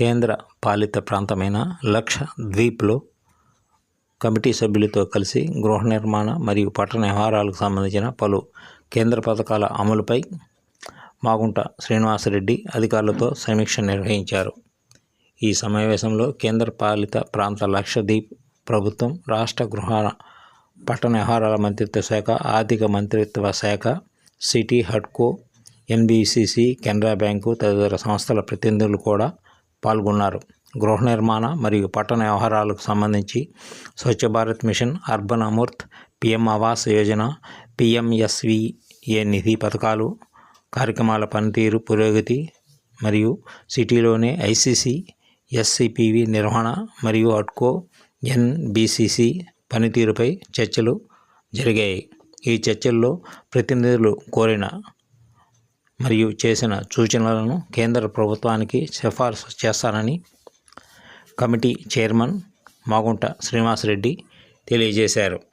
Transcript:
కేంద్ర పాలిత ప్రాంతమైన లక్షద్వీప్లో కమిటీ సభ్యులతో కలిసి గృహ నిర్మాణ మరియు పట్టణ వ్యవహారాలకు సంబంధించిన పలు కేంద్ర పథకాల అమలుపై మాగుంట శ్రీనివాసరెడ్డి అధికారులతో సమీక్ష నిర్వహించారు. ఈ సమావేశంలో కేంద్ర పాలిత ప్రాంత లక్షద్వీప్ ప్రభుత్వం రాష్ట్ర గృహ పట్టణ వ్యవహారాల మంత్రిత్వ శాఖ ఆర్థిక మంత్రిత్వ శాఖ సిటీ హడ్కో ఎన్బిసిసి కెనరా బ్యాంకు తదితర సంస్థల ప్రతినిధులు కూడా పాల్గొన్నారు. గృహ నిర్మాణ మరియు పట్టణ వ్యవహారాలకు సంబంధించి Swachh Bharat Mission Urban AMRUT PM Awas Yojana PMSVA Nidhi పథకాలు కార్యక్రమాల పనితీరు పురోగతి మరియు సిటీలోనే ఐసీసీ ఎస్సిపివి నిర్వహణ మరియు అట్కో ఎన్బిసిసి పనితీరుపై చర్చలు జరిగాయి. ఈ చర్చల్లో ప్రతినిధులు కోరిన మరియు చేసిన సూచనలను కేంద్ర ప్రభుత్వానికి సిఫార్సు చేస్తానని కమిటీ చైర్మన్ మాగుంట శ్రీనివాసరెడ్డి తెలియజేశారు.